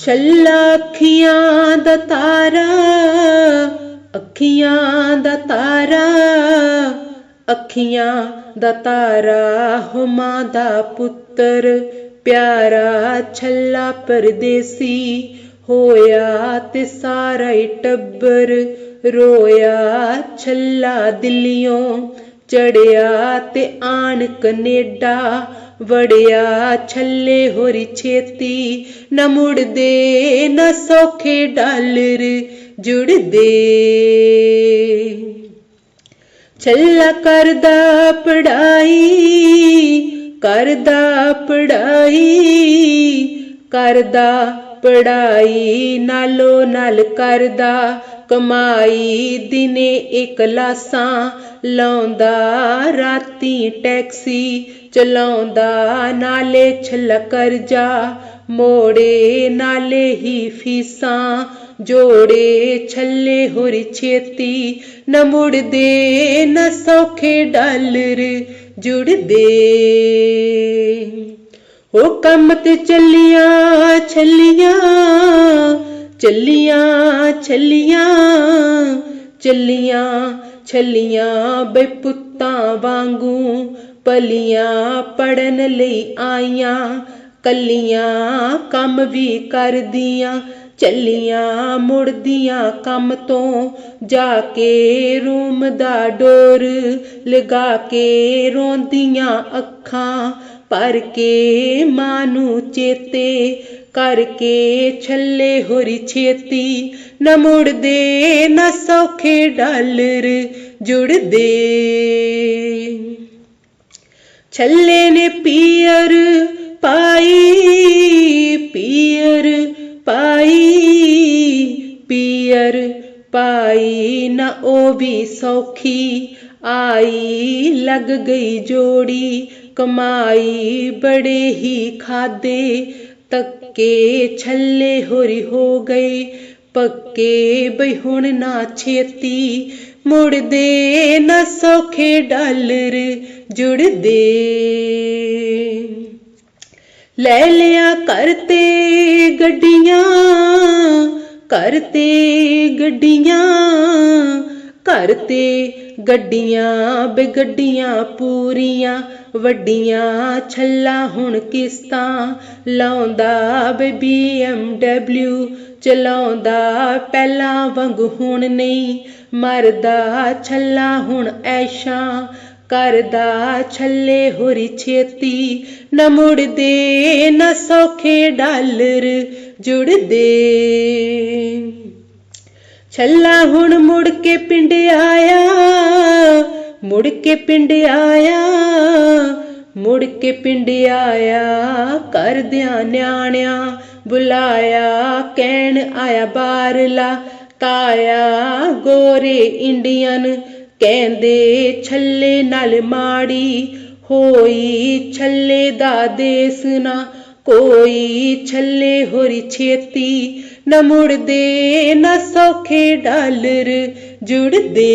ਛੱਲਾ ਅੱਖੀਆਂ ਦਾ ਤਾਰਾ, ਅੱਖੀਆਂ ਦਾ ਤਾਰਾ, ਅੱਖੀਆਂ ਦਾ ਤਾਰਾ ਹੋ ਮਾਂ ਦਾ ਪੁੱਤਰ, ਪਿਆਰਾ ਛੱਲਾ ਪਰਦੇਸੀ, ਹੋਇਆ ਤੇ ਸਾਰਾ ਹੀ ਟੱਬਰ, ਰੋਇਆ ਛੱਲਾ ਦਿੱਲੀਓਂ, ਚੜਿਆ ਤੇ ਆਣ ਕਨੇਡਾ ਵੜਿਆ ਛੱਲੇ ਹੋਰੀ ਛੇਤੀ, ਨਾ ਮੁੜਦੇ, ਨਾ ਸੌਖੇ ਡਾਲਰ ਜੁੜਦੇ। ਛੱਲਾ ਕਰਦਾ ਪੜਾਈ ਕਰਦਾ ਪੜਾਈ ਕਰਦਾ ਪੜਾਈ, ਨਾਲੋ ਨਾਲ ਕਰਦਾ ਕਮਾਈ ਦਿਨੇ ਇੱਕ ਲਾਸਾਂ ਲਾਉਂਦਾ, ਰਾਤੀ ਟੈਕਸੀ ਚਲਾਉਂਦਾ, ਨਾਲੇ ਛੱਲਾ ਕਰਜਾ ਮੋੜੇ ਨਾਲੇ ਹੀ ਫੀਸਾਂ, ਜੋੜੇ ਛੱਲੇ ਹੋਰੀ ਛੇਤੀ ਨਾ ਮੁੜਦੇ, ਨਾ ਸੌਖੇ ਡਾਲਰ ਜੁੜਦੇ। ਉਹ ਕੰਮ ਤੇ ਚੱਲੀਆਂ, ਛੱਲੀਆਂ ਚੱਲੀਆਂ, ਛੱਲੀਆਂ ਚੱਲੀਆਂ, ਛੱਲੀਆਂ ਬੇ ਪੁੱਤਾਂ ਵਾਂਗੂ ਪਲੀਆਂ ਪੜਨ ਲਈ ਆਈਆਂ, ਕੱਲੀਆਂ ਕੰਮ ਵੀ ਕਰਦੀਆਂ, ਚੱਲੀਆਂ ਮੁੜਦੀਆਂ ਕੰਮ ਤੋਂ ਜਾ ਕੇ ਰੂਮ ਦਾ ਡੋਰ ਲਗਾ ਕੇ ਰੋਂਦੀਆਂ ਅੱਖਾਂ ਭਰ ਕੇ ਮਾਂ ਨੂੰ ਚੇਤੇ, ਕਰਕੇ ਛੱਲੇ ਹੋਰੀ ਛੇਤੀ। ਨਾ ਮੁੜਦੇ, ਨਾ ਸੌਖੇ ਡਾਲਰ ਜੁੜਦੇ। ਛੱਲੇ ਨੇ ਪੀਅਰ ਪਾਈ ਪੀਅਰ ਪਾਈ ਪੀਅਰ ਪਾਈ ਨਾ ਉਹ ਵੀ ਸੌਖੀ। ਆਈ ਲੱਗ ਗਈ ਜੋੜੀ ਕਮਾਈ ਬੜੇ ਹੀ ਖਾਦੇ, ਤੱਕੇ ਛੱਲੇ ਹੋਰੀ ਹੋ ਗਏ। ਪੱਕੇ ਬਈ ਹੁਣ ਨਾ ਛੇਤੀ, ਮੁੜਦੇ ਨਾ ਸੌਖੇ ਡਾਲਰ ਜੁੜਦੇ। ਲੈ ਲਿਆ ਕਰਤੇ ਗੱਡੀਆਂ ਕਰਤੇ ਗੱਡੀਆਂ ਘਰ ਤੇ ਗੱਡੀਆਂ ਬੇ ਗੱਡੀਆਂ ਪੂਰੀਆਂ, ਵੱਡੀਆਂ ਛੱਲਾ ਹੁਣ ਕਿਸ਼ਤਾਂ ਲਾਉਂਦਾ ਬੇ BMW ਚਲਾਉਂਦਾ ਪਹਿਲਾਂ ਵਾਂਗ ਹੁਣ ਨਹੀਂ, ਮਰਦਾ ਛੱਲਾ ਹੁਣ ਐਸ਼ਾਂ, ਕਰਦਾ ਛੱਲੇ ਹੋਰੀ ਛੇਤੀ, ਨਾ ਮੁੜਦੇ, ਨਾ ਸੌਖੇ ਡਾਲਰ ਜੁੜਦੇ। ਛੱਲਾ ਹੁਣ ਮੁੜ ਕੇ ਪਿੰਡ ਆਇਆ, ਮੁੜ ਕੇ ਪਿੰਡ ਆਇਆ, ਮੁੜ ਕੇ ਪਿੰਡ ਆਇਆ ਕਰਦਿਆਂ ਨਿਆਣਿਆਂ ਬੁਲਾਇਆ, ਕਹਿਣ ਆਇਆ ਬਾਰਲਾ ਤਾਇਆ, ਗੋਰੇ ਇੰਡੀਅਨ ਕਹਿੰਦੇ ਛੱਲੇ ਨਾਲ ਮਾੜੀ ਹੋਈ, ਛੱਲੇ ਦਾ ਦੇਸ ਨਾ ਕੋਈ ਛੱਲੇ ਹੋਰੀ ਛੇਤੀ ਨਾ ਮੁੜਦੇ ਨਾ ਸੌਖੇ ਡਾਲਰ ਜੁੜਦੇ।